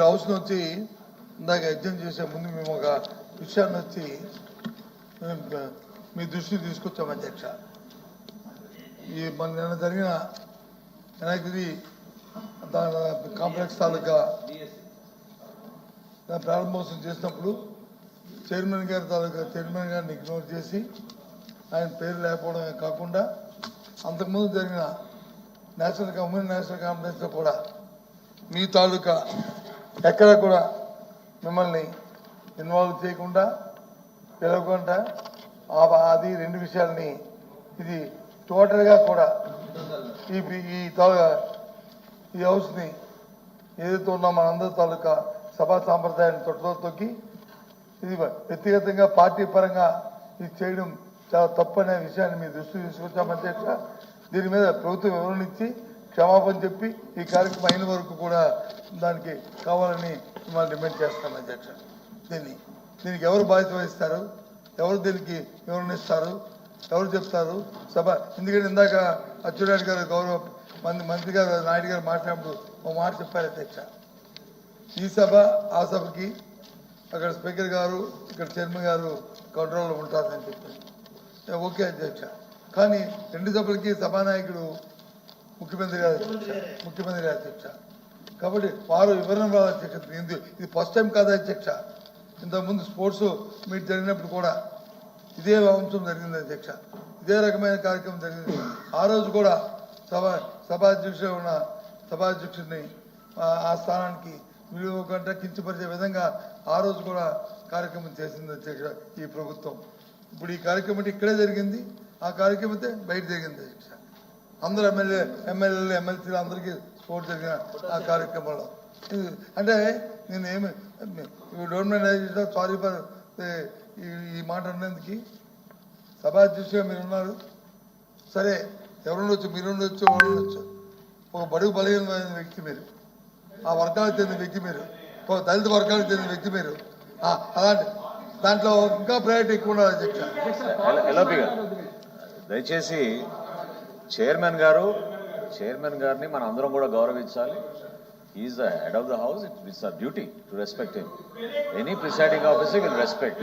హౌస్ని వచ్చి ఇందాక యజ్ఞం చేసే ముందు మేము ఒక విషయాన్ని వచ్చి మీ దృష్టికి తీసుకొచ్చాం అధ్యక్ష. ఈ మన నిన్న జరిగిన వినాయకుడి దాని కాంప్లెక్స్ తాలూకా దాని ప్రారంభోత్సవం చేసినప్పుడు చైర్మన్ గారి తాలూకా చైర్మన్ గారిని ఇగ్నోర్ చేసి ఆయన పేరు లేకపోవడమే కాకుండా అంతకుముందు జరిగిన నేషనల్ కమ్యూనిటీ నేషనల్ కాన్ఫరెన్స్లో కూడా మీ తాలూకా ఎక్కడ కూడా మిమ్మల్ని ఇన్వాల్వ్ చేయకుండా పిలవకుండా అది రెండు విషయాల్ని ఇది టోటల్గా కూడా ఈ ఈ ఈ హౌస్ని ఏదైతే ఉన్నా మనందరి తాలూకా సభా సాంప్రదాయాన్ని తొట్టతో తొక్కి ఇది వ్యక్తిగతంగా పార్టీ పరంగా ఇది చేయడం చాలా తప్పు అనే విషయాన్ని మీ దృష్టికి తీసుకొచ్చాం అధ్యక్ష. దీని మీద ప్రభుత్వం వివరణ ఇచ్చి క్షమాపణ చెప్పి ఈ కార్యక్రమం అయిన వరకు కూడా దానికి కావాలని మిమ్మల్ని డిమాండ్ చేస్తాను అధ్యక్ష. దీన్ని దీనికి ఎవరు బాధ్యత వహిస్తారు? ఎవరు దీనికి వివరణ ఇస్తారు? ఎవరు చెప్తారు? సభ ఎందుకంటే ఇందాక అచ్చునాయుడు గారు గౌరవ మంత్రి మంత్రి గారు నాయుడు గారు మాట్లాడినప్పుడు ఒక మాట చెప్పారు అధ్యక్ష. ఈ సభ ఆ సభకి అక్కడ స్పీకర్ గారు ఇక్కడ చైర్మన్ గారు కంట్రోల్లో ఉంటారని చెప్పి ఓకే అధ్యక్ష. కానీ రెండు సభలకి సభానాయకుడు ముఖ్యమంత్రి గారు అధ్యక్ష ముఖ్యమంత్రి గారు అధ్యక్ష కాబట్టి వారు వివరణ అధ్యక్ష ఇది ఇది ఫస్ట్ టైం కాదు అధ్యక్ష ఇంతకుముందు స్పోర్ట్స్ మీట్ జరిగినప్పుడు కూడా ఇదే అంశం జరిగింది అధ్యక్ష ఇదే రకమైన కార్యక్రమం జరిగింది. ఆ రోజు కూడా సభ సభాధ్యక్షుడు ఉన్న సభాధ్యక్షుడిని ఆ- ఆ స్థానానికి విలువ గంట కించపరిచే విధంగా ఆ రోజు కూడా కార్యక్రమం చేసింది అధ్యక్ష ఈ ప్రభుత్వం. ఇప్పుడు ఈ కార్యక్రమం ఇక్కడే జరిగింది. ఆ కార్యక్రమం అయితే బయట జరిగింది అధ్యక్ష అందరు ఎమ్మెల్యే ఎమ్మెల్యేలు ఎమ్మెల్సీలు అందరికీ స్పోర్ట్ జరిగిన ఆ కార్యక్రమంలో అంటే నేను ఏమి డోంట్ మైండ్ సారీ ఫర్ ఈ ఈ మాట అన్నందుకు సభాధ్యక్షుగా మీరు ఉన్నారు సరే ఎవరుండొచ్చు మీరు ఉండొచ్చు ఉండొచ్చు ఒక బడుగు బలహీన వ్యక్తి మీరు ఆ వర్గాలకు చెందిన వ్యక్తి మీరు ఒక దళిత వర్గాలకు చెందిన వ్యక్తి మీరు అలాంటి దాంట్లో ఇంకా ప్రయారిటీ ఎక్కువ ఉండాలి అధ్యక్ష దయచేసి చైర్మన్ గారు చైర్మన్ గారిని మన అందరం కూడా గౌరవించాలి. Is the head of the house it's a duty to respect him any presiding officer will respect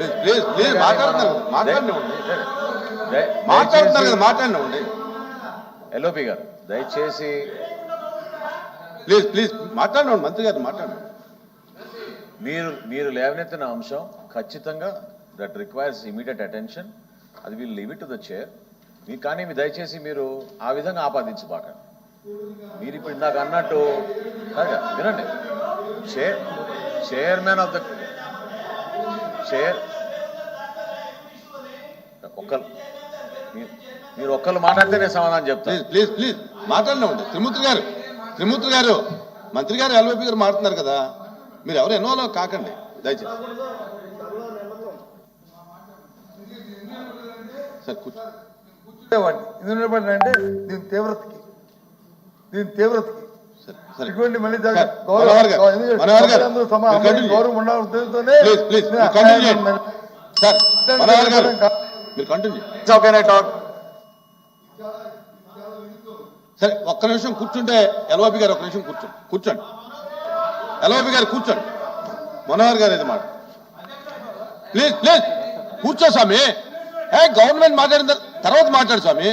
LOP గారు దయచేసి ప్లీజ్ ప్లీజ్ మాట్లాడినండి మంత్రి గారు మాట్లాడండి. మీరు మీరు లేవనెత్తిన అంశం ఖచ్చితంగా దట్ రిక్వైర్స్ ఇమీడియట్ అటెన్షన్ అది వీళ్ళు లివ్ టు ద చైర్ మీ కానీ మీ దయచేసి మీరు ఆ విధంగా ఆపాదించబాకండి. మీరు ఇప్పుడు ఇందాక అన్నట్టు వినండి. Chair chairman of the chair ఒక్కరు మీరు- మీరు ఒక్కరు మాట్లాడితే నేను సమాధానం చెప్తాను. ప్లీజ్ ప్లీజ్ మాట్లాడినండి త్రిమూర్తి గారు త్రిమూర్తి గారు మంత్రి గారు ఎల్వైపీ గారు మాట్లాడుతున్నారు కదా. మీరు ఎవరు ఎన్నోలో కాకండి. దయచేసి. సార్ కూర్చో. వాడిని ఎందుకు నిలబడినా అంటే దీని తీవ్రతకి. దీని తీవ్రతకి. సరే సరే. ఇటువంటి మళ్ళీ గౌరవ- ఉండాలని సార్ ఒక్క నిమిషం కూర్చుంటే ఎల్ఓపి గారు ఒక్క నిమిషం కూర్చోండి. కూర్చోండి. ఎల్ఓపి గారు కూర్చోండి. మనోహర్ గారు ఇది మాట. ప్లీజ్ ప్లీజ్ కూర్చో స్వామి. ఏ గవర్నమెంట్ మాట్లాడిన తర్- తర్వాత మాట్లాడు స్వామి.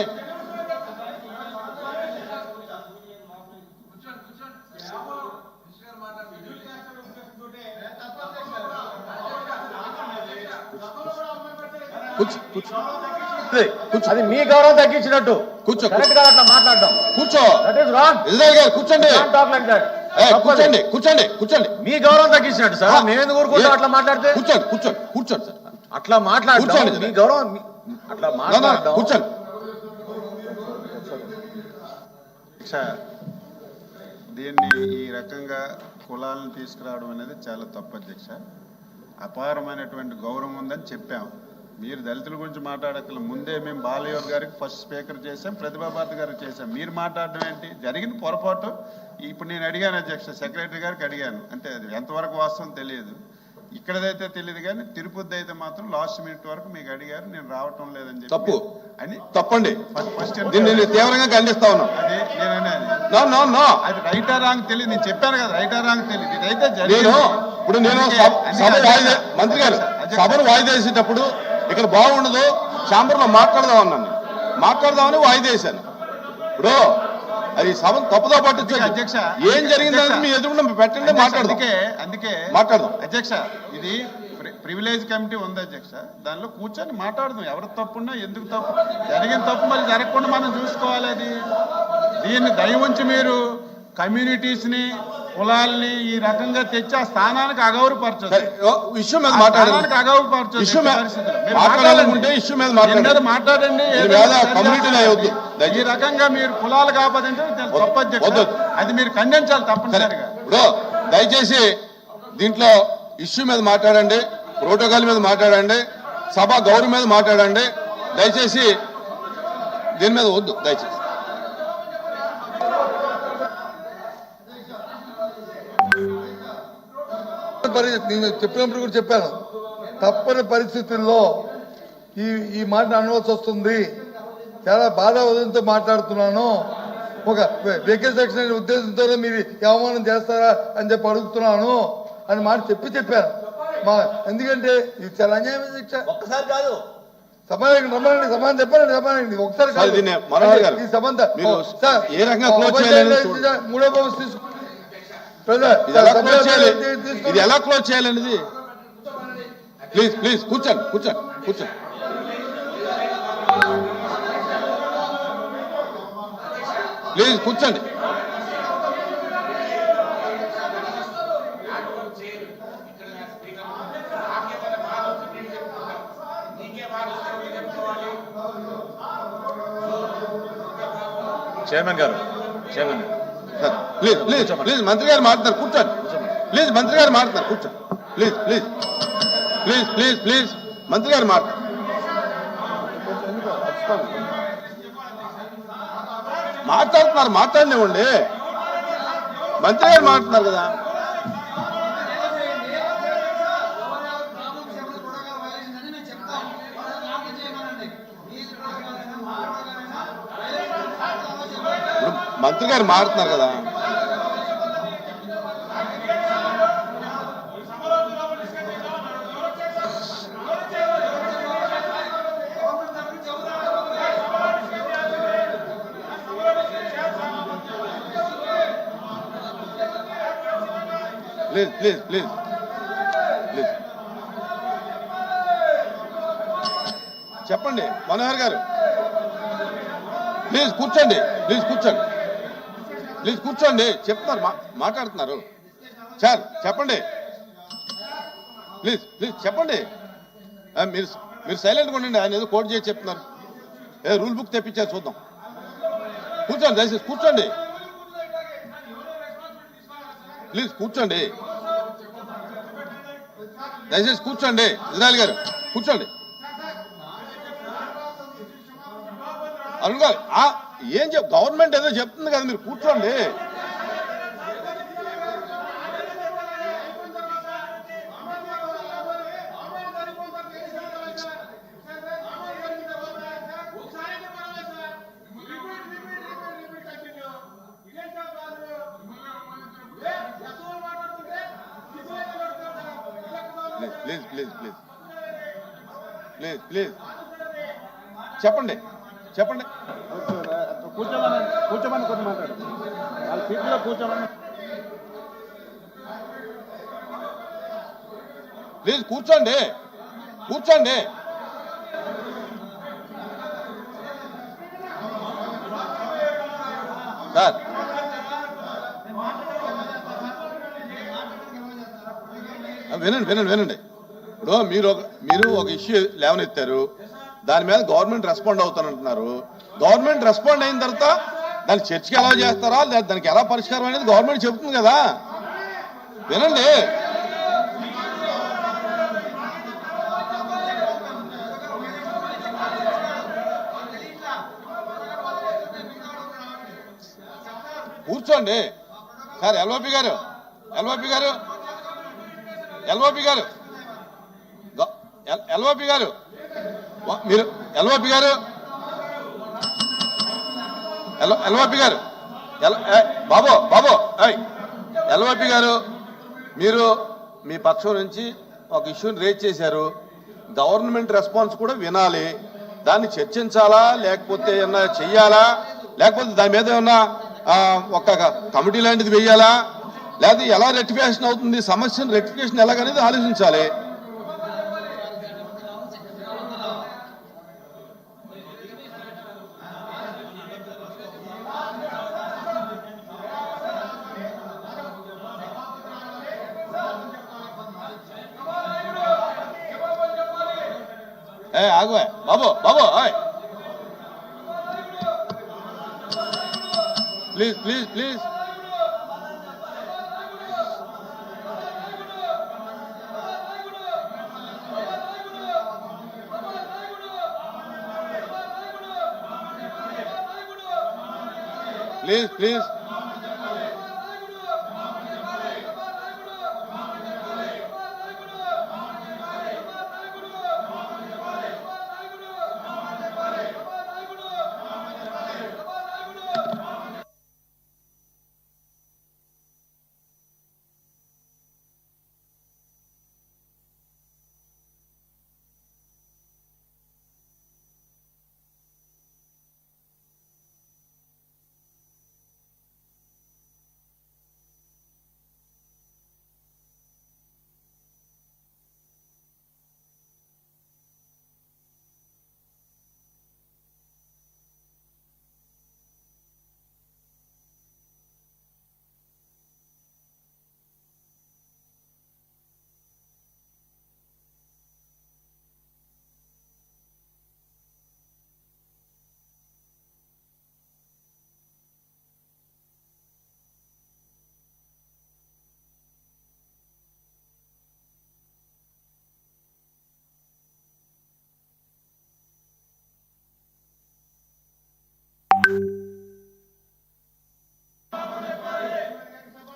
కూర్చో కూర్చో. అది మీ గౌరవం తగ్గించినట్టు. కూర్చో, కరెక్ట్గా అట్లా మాట్లాడడం. కూర్చో. కూర్చోండి. కూర్చోండి కూర్చోండి కూర్చోండి. మీ గౌరవం తగ్గించినట్టు సార్ మేము ఎందుకు ఊరుకుంటాం అట్లా మాట్లాడితే? కూర్చోండి కూర్చోండి కూర్చోండి సార్ అట్లా మాట్లాడడం కూర్చోండి. మీ గౌరవం అట్లా మాట్లాడడం. కూర్చోండి. దీన్ని ఈ రకంగా కులాలను తీసుకురావడం అనేది చాలా తప్పు అధ్యక్ష. అపారమైనటువంటి గౌరవం ఉందని చెప్పాం. మీరు దళితుల గురించి మాట్లాడక్కల ముందే మేము బాలయ్య గారికి ఫస్ట్ స్పీకర్ చేసాం ప్రతిభాభారతి గారికి చేసాం మీరు మాట్లాడడం ఏంటి? జరిగిన పొరపాటు. ఇప్పుడు నేను అడిగాను అధ్యక్ష సెక్రటరీ గారికి అడిగాను. అంటే అది ఎంతవరకు వాస్తవం తెలియదు. ఇక్కడదైతే తెలియదు కానీ తిరుపతి అయితే మాత్రం లాస్ట్ మినిట్ వరకు మీకు అడిగారు నేను రావటం లేదని చెప్పి తప్పు. అని తప్పండి. ఫస్ట్- నేను తీవ్రంగా ఖండిస్తా ఉన్నాను అదే రైటా రాంగ్ తెలియదు నేను చెప్పాను కదా రైటా రాంగ్ తెలియదు ఇదైతే. నేను ఇప్పుడు నేను సభ- వాయిదా మంత్రి గారు సభను వాయిదా వేసేటప్పుడు ఇక్కడ బాగుండదు ఛాంబర్లో మాట్లాడదాం అన్నాను. నేను. మాట్లాడదామని వాయిదా వేశాను. ఇప్పుడు అది సభను తప్పుదో పట్టించు అధ్యక్ష ఏం జరిగిందని మీ ఎదురుకుండా పెట్టండి మాట్లాడదాం. అందుకే అందుకే. మాట్లాడదాం. అధ్యక్ష ఇది ప్రి- ప్రివిలేజ్ కమిటీ ఉంది అధ్యక్ష. దానిలో కూర్చొని మాట్లాడదాం. ఎవరి తప్పున్నా ఎందుకు తప్పు? జరిగిన తప్పు మరి జరగకుండా మనం చూసుకోవాలి అది. దీన్ని దయ ఉంచి మీరు కమ్యూనిటీస్ని కులాల్ని ఈ రకంగా తెచ్చి ఆ స్థానానికి అగౌరవపరచదు ఇష్యూ మీద అగౌరవపరచదు ఇష్యూ. ఇష్యూ మీద మాట్లాడండి. ఈ. రకంగా మీరు కులాలు కాపాదంటే. అది మీరు ఖండించాలి సరే తప్పనిసరిగా ఇప్పుడు దయచేసి దీంట్లో ఇష్యూ మీద మాట్లాడండి ప్రోటోకాల్ మీద మాట్లాడండి సభ గౌరవం మీద మాట్లాడండి. దయచేసి దీని మీద వద్దు దయచేసి. పరి నేను చెప్పినప్పుడు కూడా చెప్పాను. తప్పని పరిస్థితుల్లో ఈ ఈ మాట అనవలసి వస్తుంది. చాలా బాధ ఉదయంతో మాట్లాడుతున్నాను. ఒక వెహికల్ సెక్షన్ అనే ఉద్దేశంతో మీరు అవమానం చేస్తారా అని చెప్పి అడుగుతున్నాను అని మాట చెప్పి చెప్పాను. మా ఎందుకంటే ఇది చాలా అన్యాయం శిక్ష. ఒక్కసారి కాదు. సమాధానం రమ్మనండి సమాధానం చెప్పండి సమాధానం ఒకసారి ఈ సంబంధ. మూడో తీసుకు బ్రదర్, ఇది ఎలా క్లోజ్ చేయాలి. ఇది ఎలా క్లోజ్ చేయాలనేది? ప్లీజ్ ప్లీజ్ కూర్చోండి కూర్చోండి కూర్చోండి. ప్లీజ్ కూర్చోండి. చైర్మన్ గారు చైర్మన్ గారు. ప్లీజ్ ప్లీజ్ ప్లీజ్ మంత్రి గారు మాట్లాడతారు కూర్చోండి. ప్లీజ్ మంత్రి గారు మాట్లాడతారు కూర్చోండి. Please please. Please please please. మంత్రి గారు మాట్లాడతారు. మాట్లాడుతున్నారు మాట్లాడినివ్వండి. మంత్రి గారు మాట్లాడుతున్నారు కదా. మంత్రి గారు మాట్లాడుతున్నారు కదా. ప్లీజ్ ప్లీజ్ ప్లీజ్ ప్లీజ్ చెప్పండి మనోహర్ గారు. ప్లీజ్ కూర్చోండి ప్లీజ్ కూర్చోండి. ప్లీజ్ కూర్చోండి చెప్తున్నారు మా- మాట్లాడుతున్నారు. సార్ చెప్పండి. ప్లీజ్ ప్లీజ్ చెప్పండి. మీరు మీరు సైలెంట్గా ఉండండి ఆయన ఏదో కోట్ చేసి చెప్తున్నారు. ఏదో రూల్ బుక్ తెప్పించారు చూద్దాం. కూర్చోండి దయచేసి కూర్చోండి. ప్లీజ్ కూర్చోండి. దయచేసి కూర్చోండి ఇజ్రాయల్ గారు. కూర్చోండి. అరుణ్ గారు ఏం చెప్ గవర్నమెంట్ ఏదో చెప్తుంది కదా మీరు కూర్చోండి. Please please please. Please please. చెప్పండి చెప్పండి. కూర్చోమని కూర్చోమని కొన్ని మాట్లాడు. వాళ్ళ సీట్లో కూర్చోమని. ప్లీజ్ కూర్చోండి. కూర్చోండి సార్ ఆ, వినండి వినండి వినండి. ఇప్పుడు మీరు ఒక మీరు ఒక ఇష్యూ లేవనెత్తారు. దాని మీద గవర్నమెంట్ రెస్పాండ్ అవుతానంటున్నారు. గవర్నమెంట్ రెస్పాండ్ అయిన తర్వాత దాన్ని చర్చకి ఎలా చేస్తారా? లేదా దానికి ఎలా పరిష్కారం అనేది గవర్నమెంట్ చెబుతుంది కదా. వినండి. కూర్చోండి. సార్ ఎల్ఓపి గారు ఎల్ఓపి గారు. ఎల్ఓపి గారు. ఎల్- ఎల్ఓపి గారు. మీరు ఎల్ఓపి గారు. ఎల్- ఎల్ఓపి గారు. ఎల్- బాబో బాబు బాబు ఎల్ఓపి గారు మీరు మీ పక్షం నుంచి ఒక ఇష్యూని రేజ్ చేశారు. గవర్నమెంట్ రెస్పాన్స్ కూడా వినాలి. దాన్ని చర్చించాలా లేకపోతే ఏమన్నా చెయ్యాలా లేకపోతే దాని మీద ఏమన్నా ఒక కమిటీ లాంటిది వెయ్యాలా లేకపోతే ఎలా రెక్టిఫికేషన్ అవుతుంది? సమస్యను రెక్టిఫికేషన్ ఎలాగనేది ఆలోచించాలి. ఏ ఆగువే బాబు బాబు ఆయ్ please please please. Please please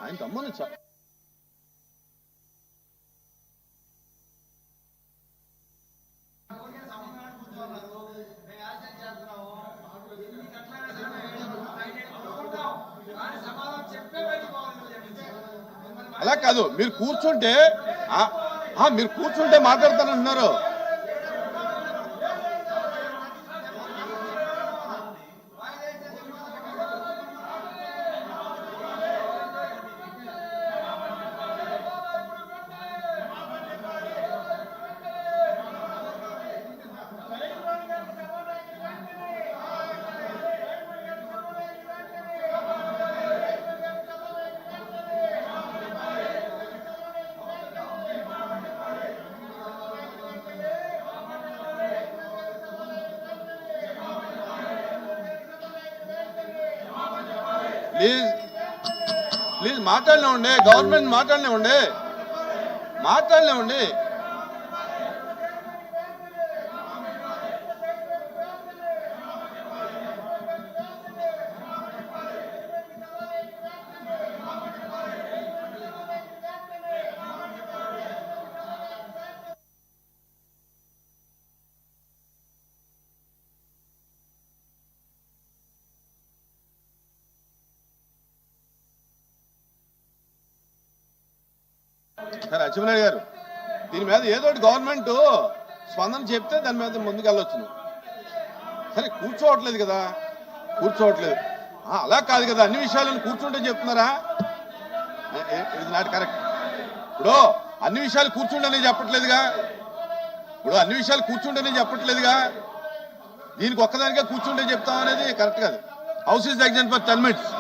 ఆయన తమ్ముని చ- అలా కాదు మీరు కూర్చుంటే ఆ, ఆ, మీరు కూర్చుంటే మాట్లాడతానంటున్నారు ప్లీజ్ మాట్లాడలేమండి గవర్నమెంట్ మాట్లాడలేమండి మాట్లాడలేమండి సరే అచ్చెన్నాయుడు గారు దీని మీద ఏదో ఒకటి గవర్నమెంట్ స్పందన చెప్తే దాని మీద ముందుకు నువ్వు. సరే కూర్చోవట్లేదు కదా కూర్చోవట్లేదు. అలా కాదు కదా అన్ని విషయాలను కూర్చుంటే చెప్తున్నారా? ఇది నాట్ కరెక్ట్ ఇప్పుడు అన్ని విషయాలు కూర్చుంటేనే చెప్పట్లేదుగా? ఇప్పుడు అన్ని విషయాలు కూర్చుంటేనే చెప్పట్లేదుగా? దీనికి ఒక్కదానికే కూర్చుంటే చెప్తాం అనేది కరెక్ట్ కాదు. House is exam for ten minutes